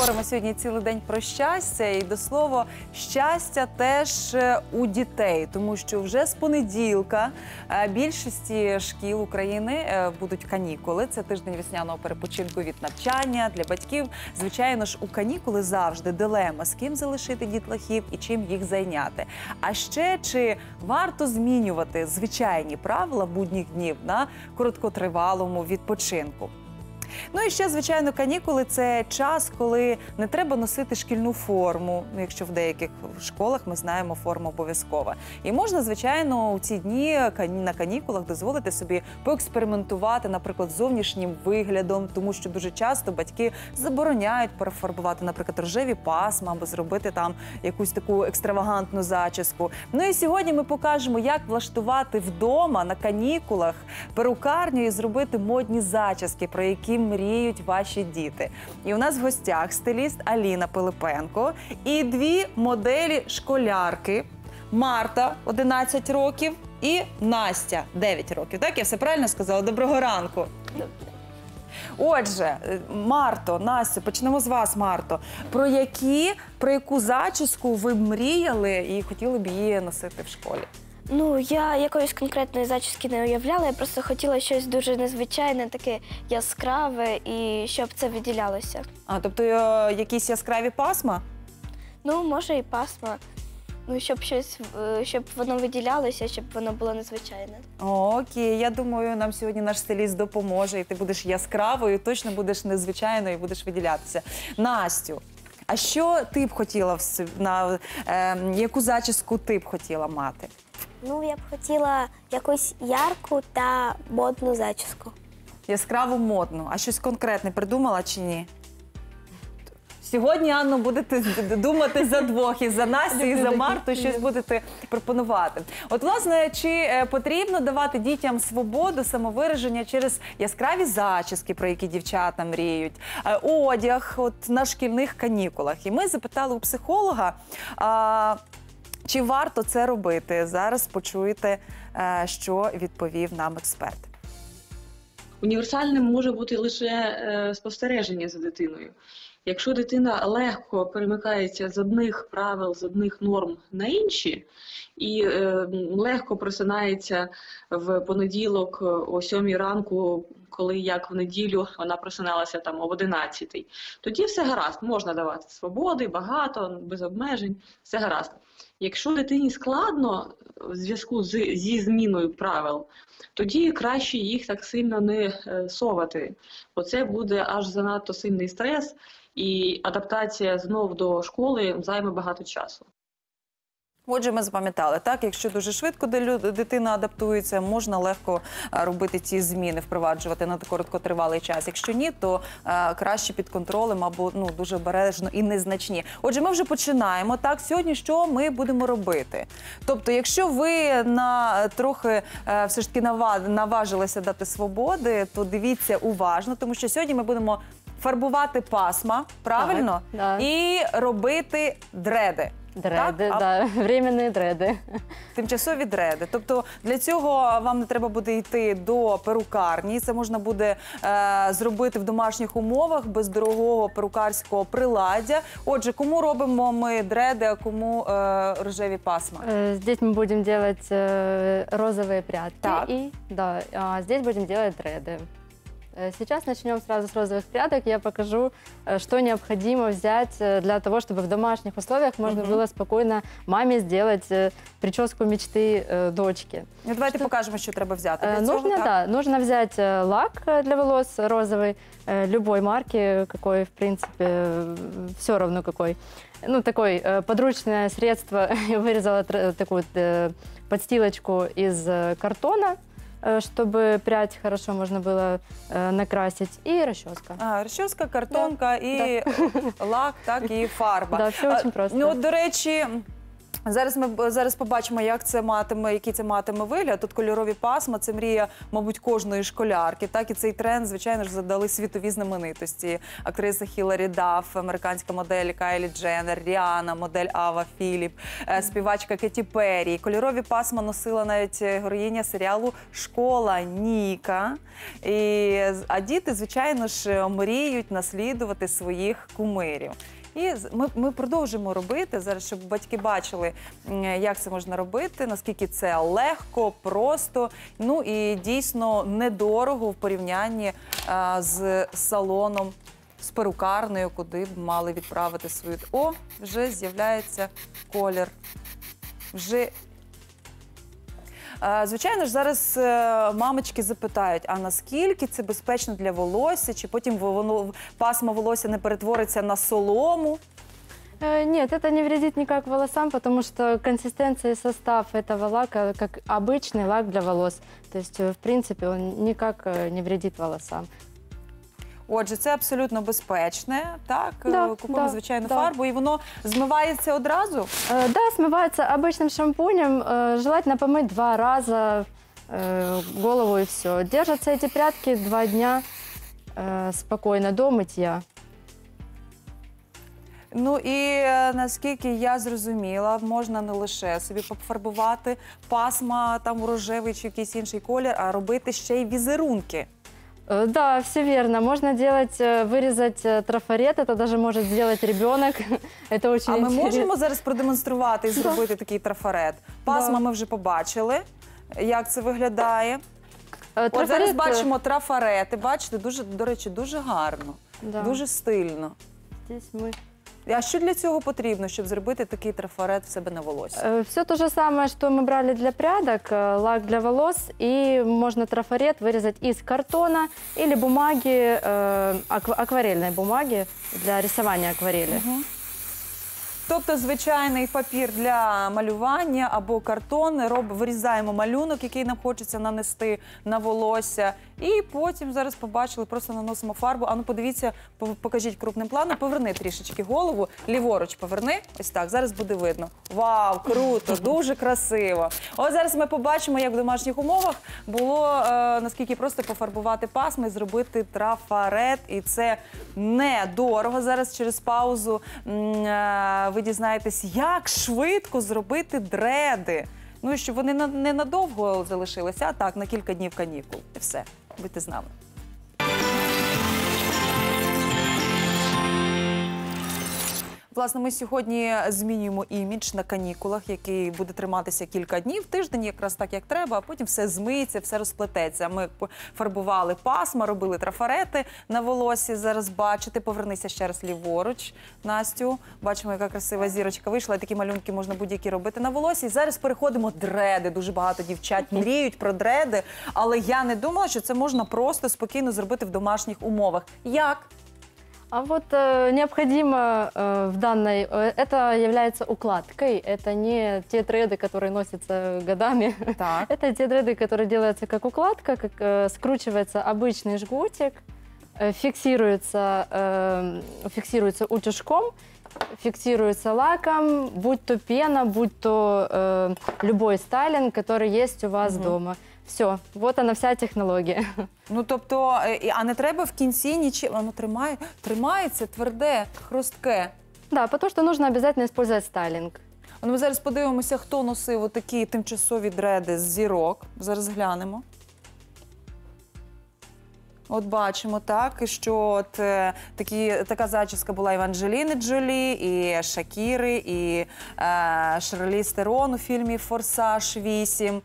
Говоримо сьогодні цілий день про щастя, і до слова, щастя теж е, у дітей, тому що вже з понеділка е, більшості шкіл України е, будуть канікули. Це тиждень весняного перепочинку від навчання для батьків. Звичайно ж, у канікули завжди дилема, з ким залишити дітлахів і чим їх зайняти. А ще чи варто змінювати звичайні правила будніх днів на короткотривалому відпочинку? Ну і ще, звичайно, канікули це час, коли не треба носити шкільну форму. Ну, якщо в деяких школах ми знаємо, форма обов'язкова. І можна, звичайно, у ці дні на канікулах дозволити собі поекспериментувати, наприклад, зовнішнім виглядом, тому що дуже часто батьки забороняють перефарбувати, наприклад, рожеві пасма або зробити там якусь таку екстравагантну зачіску. Ну і сьогодні ми покажемо, як влаштувати вдома на канікулах перукарню і зробити модні зачіски, про які мріють ваші діти. І у нас в гостях стиліст Аліна Пилипенко і дві моделі школярки. Марта 11 років і Настя 9 років. Так, я все правильно сказала? Доброго ранку. Отже, е, Марто, Настя, почнемо з вас, Марто. Про які про яку зачіску ви мріяли і хотіли б її носити в школі? Ну, я якоїсь конкретної зачіски не уявляла, я просто хотіла щось дуже незвичайне, таке яскраве і щоб це виділялося. А тобто е, якісь яскраві пасма? Ну, може, і пасма. Ну, щоб щось, е, щоб воно виділялося, щоб воно було незвичайне. Окей, я думаю, нам сьогодні наш стиліст допоможе, і ти будеш яскравою, точно будеш незвичайною і будеш виділятися. Настю, а що ти б хотіла в с- на е, яку зачіску ти б хотіла мати? Ну, я б хотіла якусь ярку та модну зачіску. Яскраву модну, а щось конкретне придумала чи ні? Сьогодні, Анно, будете думати за двох, і за Настю, і за Марту, щось будете пропонувати. От, власне, чи е, потрібно давати дітям свободу самовираження через яскраві зачіски, про які дівчата мріють, е, одяг от, на шкільних канікулах? І ми запитали у психолога. А, чи варто це робити? Зараз почуєте, е, що відповів нам експерт. Універсальним може бути лише е, спостереження за дитиною. Якщо дитина легко перемикається з одних правил, з одних норм на інші, і е, легко просинається в понеділок о 7 ранку, коли як в неділю вона просиналася там о 11, тоді все гаразд, можна давати свободи, багато, без обмежень, все гаразд. Якщо дитині складно в зв'язку зі зміною правил, тоді краще їх так сильно не е, совати, бо це буде аж занадто сильний стрес, і адаптація знов до школи займе багато часу. Отже, ми запам'ятали, так, якщо дуже швидко дитина адаптується, можна легко е, робити ці зміни, впроваджувати на короткотривалий час. Якщо ні, то е, краще під контролем або ну дуже обережно і незначні. Отже, ми вже починаємо. Так, сьогодні що ми будемо робити? Тобто, якщо ви на трохи е, все ж таки нава- наважилися дати свободи, то дивіться уважно, тому що сьогодні ми будемо фарбувати пасма, правильно? да. І робити дреди. Дреды, Так, а- да, временные дреды. Тимчасові дреди. Тобто для цього вам не треба буде йти до перукарні. Це можна буде е, зробити в домашніх умовах без дорогого перукарського приладдя. Отже, кому робимо ми дреди, а кому е, рожеві пасма? Э, Здесь мы будем делать э, розовые прядки. Так. И, да, а здесь будем делать дреды. Э, Сейчас начнем сразу с розовых прядок. Я покажу, э, что необходимо взять э, для того, чтобы в домашних условиях можно Мгм. было спокойно маме сделать э, прическу мечты э, дочки. Ну, давайте покажемо, що треба взяти. Э, Для цього, Нужно, так? да, нужно взять э, лак э, для волос розовый, э, любой марки, какой, в принципе, все равно какой. Ну, такой э, подручное средство. Я вырезала тр- такую э, подстилочку из э, картона, э, чтобы прядь хорошо можно было э, накрасить, и расческа. А, розчоска, картонка і лак, так, і фарба. Да, все А, очень просто. Ну, от, до речі, Зараз ми зараз побачимо, як це матиме, який це матиме вигляд. Тут кольорові пасма, це мрія, мабуть, кожної школярки. Так і цей тренд, звичайно ж, задали світові знаменитості. Актриса Хіларі Дафф, американська модель Кайлі Дженнер, Ріана, модель Ава Філіп, е, співачка Кеті Перрі. Кольорові пасма носила навіть е, героїня серіалу Школа Ніка. І, а діти, звичайно ж, мріють наслідувати своїх кумирів. І ми, ми продовжимо робити зараз, щоб батьки бачили, як це можна робити, наскільки це легко, просто, ну і дійсно недорого в порівнянні а, з салоном, з перукарнею, куди б мали відправити свою. О, вже з'являється колір. Вже Е, Звичайно ж, зараз е, мамочки запитають, а наскільки це безпечно для волосся, чи потім воно пасма волосся не перетвориться на солому. Э, Нет, это не вредит никак волосам, потому что консистенция и состав этого лака как обычный лак для волос. То есть, э, в принципе, он никак э, не вредит волосам. Отже, це абсолютно безпечне. Так, Да, Е, купуємо да, звичайну да. фарбу, і воно змивається одразу. Э, Да, смывается обычным шампунем. Э, Желательно помыть два раза э, голову и все. Держатся эти прядки два дня э, спокойно до мытья. Ну і е, наскільки я зрозуміла, можна не лише собі пофарбувати пасма там у рожевий чи якийсь інший колір, а робити ще й візерунки. Э, Да, все верно. Можно делать, э, вырезать э, трафарет. Это даже может сделать ребенок. Это очень А ми интересно. можемо зараз продемонструвати і зробити такий трафарет. Пасма Да. ми вже побачили, як це виглядає. Э, От зараз трафарет, э, бачимо трафарети. Бачите, дуже до речі, дуже гарно, Да. дуже стильно. Здесь мы А що для цього потрібно, щоб зробити такий трафарет в себе на волосі? Все то же самое, что мы брали для прядок, э, лак для волос, и можно трафарет вырезать из картона или бумаги, э, аква- акварельной бумаги для рисования акварели. Тобто звичайний папір для малювання або картон, вирізаємо малюнок, який нам хочеться нанести на волосся, і потім зараз побачили, просто наносимо фарбу. А ну подивіться, покажіть крупним планом, поверни трішечки голову, ліворуч поверни. Ось так. Зараз буде видно. Вау, круто, дуже красиво. Ось зараз ми побачимо, як в домашніх умовах було е, наскільки просто пофарбувати пасми, зробити трафарет, і це недорого. Зараз через паузу е, ви дізнаєтесь, як швидко зробити дреди. Ну і щоб вони не надовго залишилися, а так на кілька днів канікул. І все. Будьте з нами. Власне, ми сьогодні змінюємо імідж на канікулах, який буде триматися кілька днів, тиждень, якраз так як треба, а потім все змиється, все розплететься. Ми фарбували пасма, робили трафарети на волосі. Зараз бачите, повернися ще раз ліворуч, Настю. Бачимо, яка красива зірочка вийшла. І такі малюнки можна будь-які робити на волосі. І зараз переходимо дреди. Дуже багато дівчат мріють про дреди, але я не думала, що це можна просто спокійно зробити в домашніх умовах. Як? А вот э, необходимо э, в данной... э, это является укладкой, это не те треды, которые носятся годами. Так. Это те дреды, которые делаются как укладка, как э, скручивается обычный жгутик, э, фиксируется, э, фиксируется утюжком, фиксируется лаком, будь то пена, будь то э, любой стайлинг, который есть у вас Мгм. дома. Все, вот она вся технология. Ну тобто, е, а не треба в кінці нічим. Воно тримає, тримається тверде, хрустке. Да, потому что нужно обязательно использовать стайлинг. Ну, ми зараз подивимося, хто носив такі тимчасові дреди з зірок. Зараз глянемо. От бачимо так, що от е, такі, така зачіска була і в Анджеліни Джолі, і Шакіри, і е, Шарлі Стерон у фільмі Форсаж 8.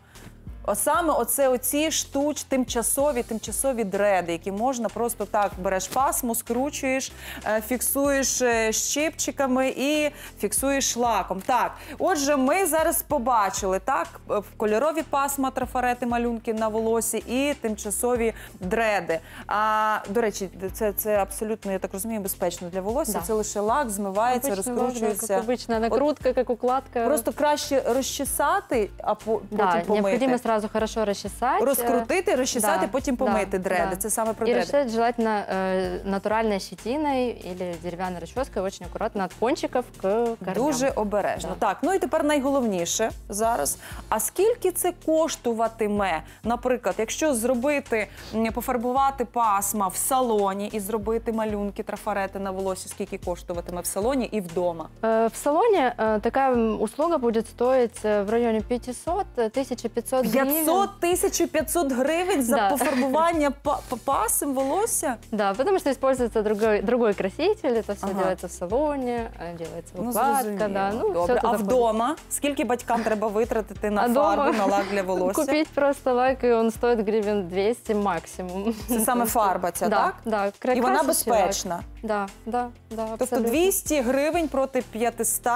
Саме оце оці штуч, тимчасові, тимчасові дреди, які можна просто так береш пасму, скручуєш, е, фіксуєш е, щипчиками і фіксуєш лаком. Так, отже, ми зараз побачили так е, кольорові пасма, трафарети, малюнки на волосі і тимчасові дреди. А до речі, це, це абсолютно, я так розумію, безпечно для волосся. Да. Це лише лак, змивається, можно, розкручується. Как обычная накрутка, как укладка. Просто краще розчесати, а потім да, помити необходимо сразу сразу хорошо расчесать. э, Розкрутити, розчесати, да, потім да, помити дреди. да. Це саме про И дреди. расчесать желательно э, натуральной щетиной или деревянной расческой, очень аккуратно от кончиков к корням. Дуже обережно. Да. Так, ну і тепер найголовніше зараз. А скільки це коштуватиме? Наприклад, якщо зробити, м, пофарбувати пасма в салоні і зробити малюнки, трафарети на волосі, скільки коштуватиме в салоні і вдома? Э, В салоне э, такая м, услуга будет стоить э, в районе 500 э, 1500 гривен. 500 1500 гривень за Да. пофарбування па- па- волосся? Да, потому что используется другой, другой краситель, это все Ага. делается в салоне, э, делается Ну, укладка, зрозуміло. да, ну, Добре. все а вдома скільки батькам треба витратити на А фарбу, дома на лак для волосся? Купить просто лак, и он стоит гривен 200 максимум. Це саме фарба ця, да, так? Да, І вона безпечна. Да, да, да, Тобто 200 гривень проти 500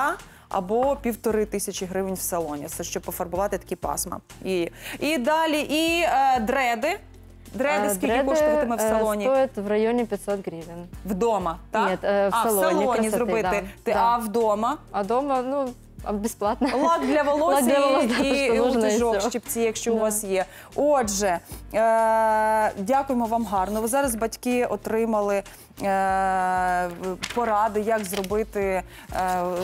або півтори тисячі гривень в салоні. Це щоб пофарбувати такі пасма. І, і далі, і е, дреди. Дреди А, скільки дреды, коштуватиме в э, салоні? Стоит в районе 500 гривен. Вдома, так? Ні, е, в а, в салоні красоти, зробити. да, Ти, да. А вдома? А дома, ну, а бесплатно. Лак для волосся Лак для волосся, і, що і все. щипці, якщо у Да. вас є. Отже, е- дякуємо вам гарно. Ви зараз батьки отримали е- поради, як зробити е-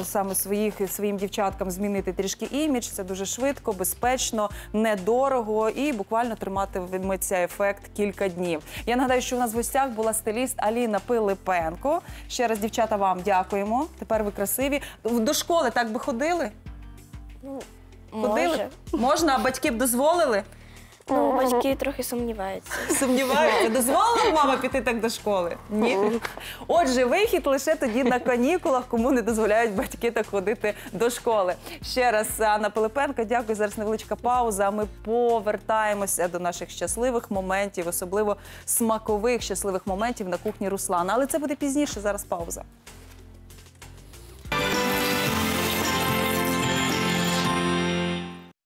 саме своїх своїм дівчаткам змінити трішки імідж. Це дуже швидко, безпечно, недорого і буквально триматиметься ефект кілька днів. Я нагадаю, що у нас в гостях була стиліст Аліна Пилипенко. Ще раз, дівчата, вам дякуємо. Тепер ви красиві. До школи так би ходили? Ходили? Може. Можна, а батьки б дозволили? Ну, батьки трохи сумніваються. Сумніваюся, дозволила мама піти так до школи? Ні. Отже, вихід лише тоді на канікулах, кому не дозволяють батьки так ходити до школи. Ще раз, Анна Пилипенко, дякую. Зараз невеличка пауза. Ми повертаємося до наших щасливих моментів, особливо смакових щасливих моментів на кухні Руслана. Але це буде пізніше. Зараз пауза.